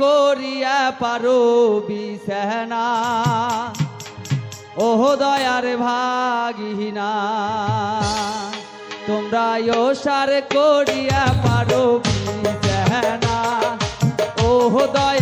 করিয়া পারো বিছানা। ওহ দয়ার ভাগিনা তোমরা ওসার করিয়া পারো বিছানা। ওহ দয়া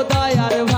खुदा यार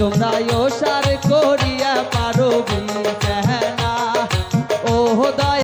তোমরা সার করিয়া পারবি।